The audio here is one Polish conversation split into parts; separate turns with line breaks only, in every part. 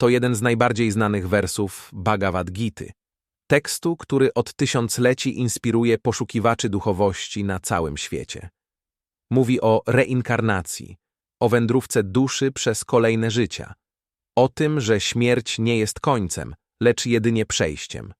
to jeden z najbardziej znanych wersów Bhagavad Gity, tekstu, który od tysiącleci inspiruje poszukiwaczy duchowości na całym świecie. Mówi o reinkarnacji, o wędrówce duszy przez kolejne życia, o tym, że śmierć nie jest końcem, lecz jedynie przejściem.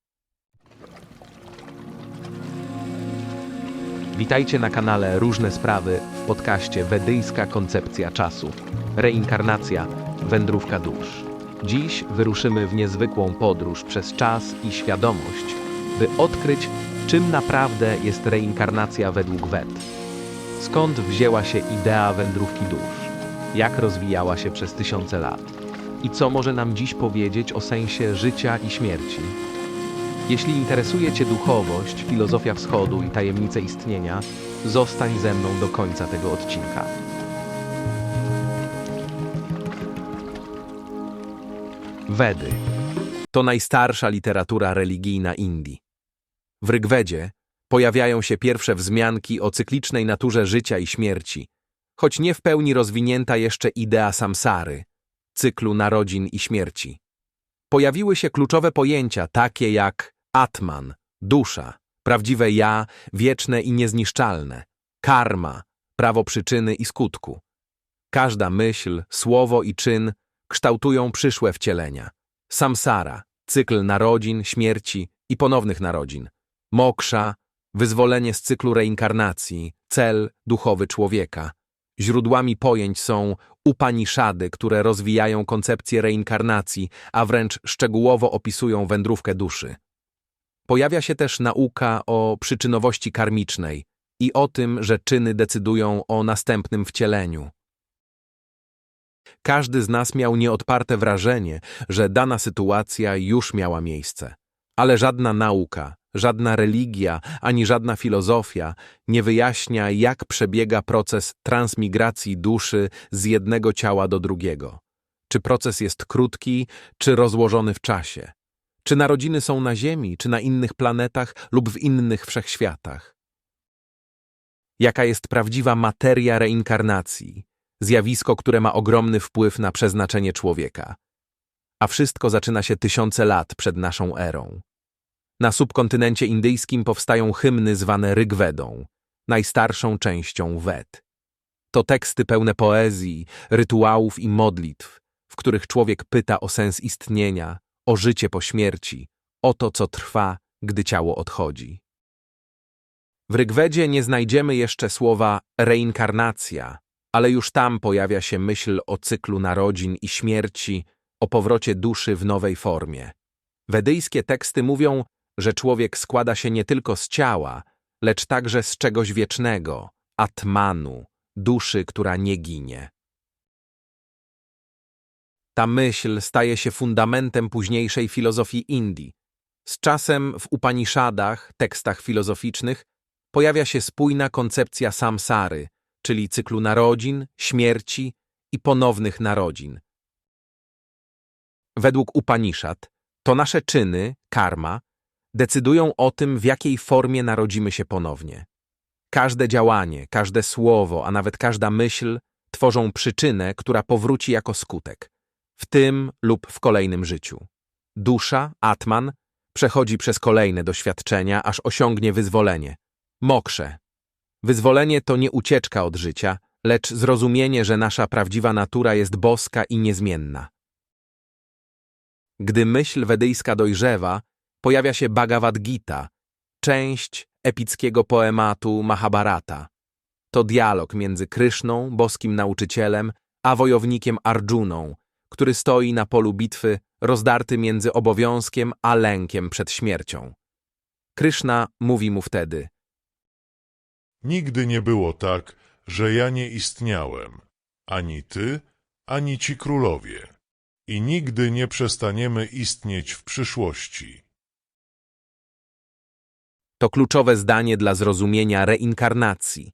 Witajcie na kanale Różne Sprawy w podcaście Wedyjska Koncepcja Czasu. Reinkarnacja, wędrówka dusz. Dziś wyruszymy w niezwykłą podróż przez czas i świadomość, by odkryć, czym naprawdę jest reinkarnacja według Wed. Skąd wzięła się idea wędrówki dusz? Jak rozwijała się przez tysiące lat? I co może nam dziś powiedzieć o sensie życia i śmierci? Jeśli interesuje Cię duchowość, filozofia wschodu i tajemnice istnienia, zostań ze mną do końca tego odcinka. Wedy to najstarsza literatura religijna Indii. W Rygwedzie pojawiają się pierwsze wzmianki o cyklicznej naturze życia i śmierci, choć nie w pełni rozwinięta jeszcze idea samsary, cyklu narodzin i śmierci. Pojawiły się kluczowe pojęcia takie jak Atman, dusza, prawdziwe ja, wieczne i niezniszczalne, karma, prawo przyczyny i skutku. Każda myśl, słowo i czyn kształtują przyszłe wcielenia. Samsara, cykl narodzin, śmierci i ponownych narodzin. Moksza, wyzwolenie z cyklu reinkarnacji, cel duchowy człowieka. Źródłami pojęć są Upaniszady, które rozwijają koncepcję reinkarnacji, a wręcz szczegółowo opisują wędrówkę duszy. Pojawia się też nauka o przyczynowości karmicznej i o tym, że czyny decydują o następnym wcieleniu. Każdy z nas miał nieodparte wrażenie, że dana sytuacja już miała miejsce. Ale żadna nauka, żadna religia ani żadna filozofia nie wyjaśnia, jak przebiega proces transmigracji duszy z jednego ciała do drugiego. Czy proces jest krótki, czy rozłożony w czasie? Czy narodziny są na Ziemi, czy na innych planetach lub w innych wszechświatach? Jaka jest prawdziwa materia reinkarnacji? Zjawisko, które ma ogromny wpływ na przeznaczenie człowieka. A wszystko zaczyna się tysiące lat przed naszą erą. Na subkontynencie indyjskim powstają hymny zwane Rygwedą, najstarszą częścią Wed. To teksty pełne poezji, rytuałów i modlitw, w których człowiek pyta o sens istnienia, o życie po śmierci, o to, co trwa, gdy ciało odchodzi. W Rygwedzie nie znajdziemy jeszcze słowa reinkarnacja, ale już tam pojawia się myśl o cyklu narodzin i śmierci, o powrocie duszy w nowej formie. Wedyjskie teksty mówią, że człowiek składa się nie tylko z ciała, lecz także z czegoś wiecznego, atmanu, duszy, która nie ginie. Ta myśl staje się fundamentem późniejszej filozofii Indii. Z czasem w Upaniszadach, tekstach filozoficznych, pojawia się spójna koncepcja samsary, czyli cyklu narodzin, śmierci i ponownych narodzin. Według Upanishad to nasze czyny, karma, decydują o tym, w jakiej formie narodzimy się ponownie. Każde działanie, każde słowo, a nawet każda myśl tworzą przyczynę, która powróci jako skutek, w tym lub w kolejnym życiu. Dusza, Atman, przechodzi przez kolejne doświadczenia, aż osiągnie wyzwolenie. Mokrze. Wyzwolenie to nie ucieczka od życia, lecz zrozumienie, że nasza prawdziwa natura jest boska i niezmienna. Gdy myśl wedyjska dojrzewa, pojawia się Bhagavad Gita, część epickiego poematu Mahabharata. To dialog między Kryszną, boskim nauczycielem, a wojownikiem Arjuną, który stoi na polu bitwy, rozdarty między obowiązkiem a lękiem przed śmiercią. Kryszna mówi mu wtedy:
Nigdy nie było tak, że ja nie istniałem, ani ty, ani ci królowie, i nigdy nie przestaniemy istnieć w przyszłości.
To kluczowe zdanie dla zrozumienia reinkarnacji.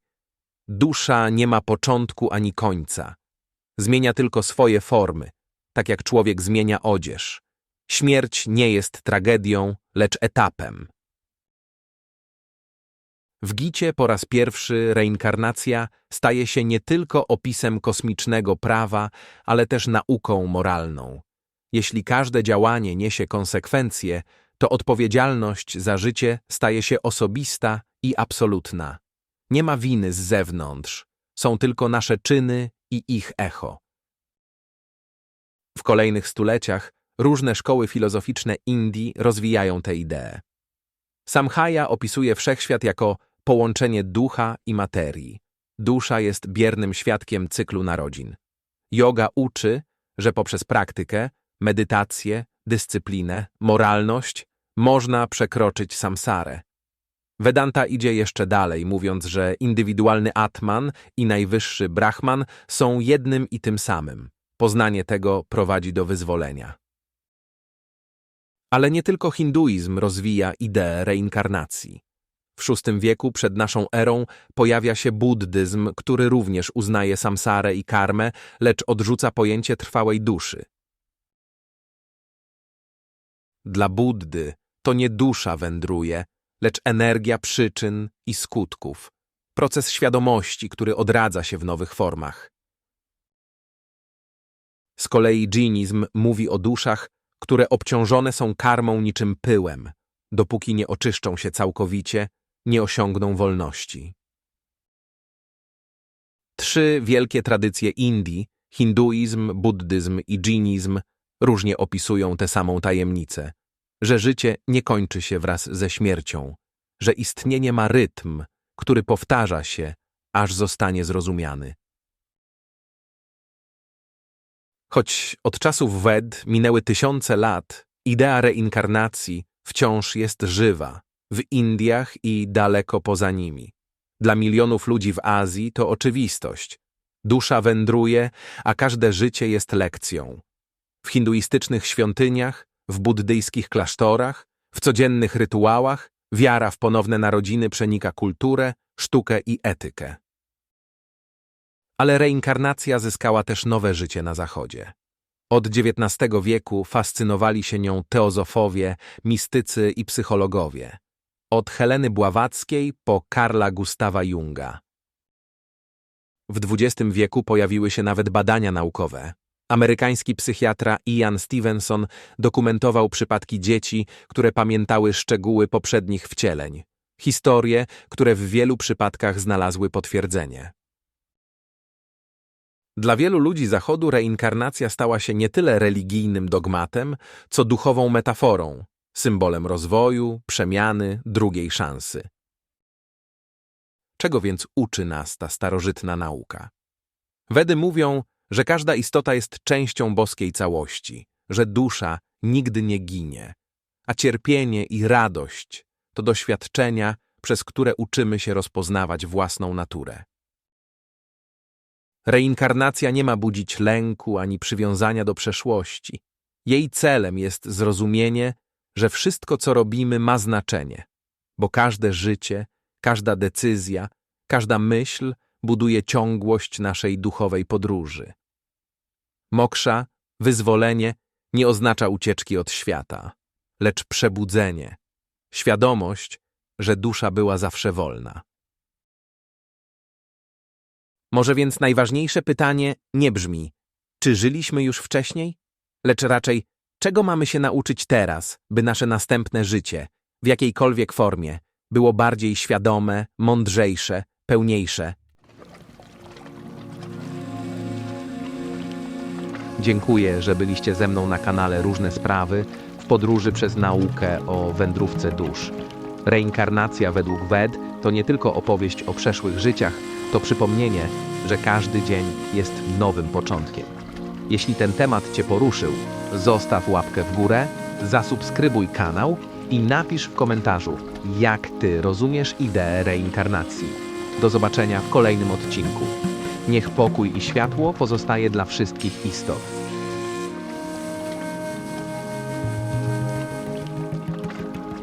Dusza nie ma początku ani końca. Zmienia tylko swoje formy, tak jak człowiek zmienia odzież. Śmierć nie jest tragedią, lecz etapem. W Gicie po raz pierwszy reinkarnacja staje się nie tylko opisem kosmicznego prawa, ale też nauką moralną. Jeśli każde działanie niesie konsekwencje, to odpowiedzialność za życie staje się osobista i absolutna. Nie ma winy z zewnątrz, są tylko nasze czyny i ich echo. W kolejnych stuleciach różne szkoły filozoficzne Indii rozwijają tę ideę. Samkhaya opisuje wszechświat jako połączenie ducha i materii. Dusza jest biernym świadkiem cyklu narodzin. Yoga uczy, że poprzez praktykę, medytację, dyscyplinę, moralność można przekroczyć samsarę. Vedanta idzie jeszcze dalej, mówiąc, że indywidualny Atman i najwyższy Brahman są jednym i tym samym. Poznanie tego prowadzi do wyzwolenia. Ale nie tylko hinduizm rozwija ideę reinkarnacji. W VI wieku przed naszą erą pojawia się buddyzm, który również uznaje samsarę i karmę, lecz odrzuca pojęcie trwałej duszy. Dla Buddy to nie dusza wędruje, lecz energia przyczyn i skutków, proces świadomości, który odradza się w nowych formach. Z kolei dżinizm mówi o duszach, które obciążone są karmą niczym pyłem, dopóki nie oczyszczą się całkowicie, nie osiągną wolności. Trzy wielkie tradycje Indii, hinduizm, buddyzm i dżinizm, różnie opisują tę samą tajemnicę, że życie nie kończy się wraz ze śmiercią, że istnienie ma rytm, który powtarza się, aż zostanie zrozumiany. Choć od czasów Wed minęły tysiące lat, idea reinkarnacji wciąż jest żywa w Indiach i daleko poza nimi. Dla milionów ludzi w Azji to oczywistość. Dusza wędruje, a każde życie jest lekcją. W hinduistycznych świątyniach, w buddyjskich klasztorach, w codziennych rytuałach wiara w ponowne narodziny przenika kulturę, sztukę i etykę. Ale reinkarnacja zyskała też nowe życie na Zachodzie. Od XIX wieku fascynowali się nią teozofowie, mistycy i psychologowie. Od Heleny Bławackiej po Karla Gustawa Junga. W XX wieku pojawiły się nawet badania naukowe. Amerykański psychiatra Ian Stevenson dokumentował przypadki dzieci, które pamiętały szczegóły poprzednich wcieleń. Historie, które w wielu przypadkach znalazły potwierdzenie. Dla wielu ludzi Zachodu reinkarnacja stała się nie tyle religijnym dogmatem, co duchową metaforą, symbolem rozwoju, przemiany, drugiej szansy. Czego więc uczy nas ta starożytna nauka? Wedy mówią, że każda istota jest częścią boskiej całości, że dusza nigdy nie ginie, a cierpienie i radość to doświadczenia, przez które uczymy się rozpoznawać własną naturę. Reinkarnacja nie ma budzić lęku ani przywiązania do przeszłości. Jej celem jest zrozumienie, że wszystko, co robimy, ma znaczenie, bo każde życie, każda decyzja, każda myśl buduje ciągłość naszej duchowej podróży. Moksza, wyzwolenie, nie oznacza ucieczki od świata, lecz przebudzenie, świadomość, że dusza była zawsze wolna. Może więc najważniejsze pytanie nie brzmi, czy żyliśmy już wcześniej, lecz raczej, czego mamy się nauczyć teraz, by nasze następne życie, w jakiejkolwiek formie, było bardziej świadome, mądrzejsze, pełniejsze. Dziękuję, że byliście ze mną na kanale Różne Sprawy w podróży przez naukę o wędrówce dusz. Reinkarnacja według Ved to nie tylko opowieść o przeszłych życiach, to przypomnienie, że każdy dzień jest nowym początkiem. Jeśli ten temat Cię poruszył, zostaw łapkę w górę, zasubskrybuj kanał i napisz w komentarzu, jak Ty rozumiesz ideę reinkarnacji. Do zobaczenia w kolejnym odcinku. Niech pokój i światło pozostaje dla wszystkich istot.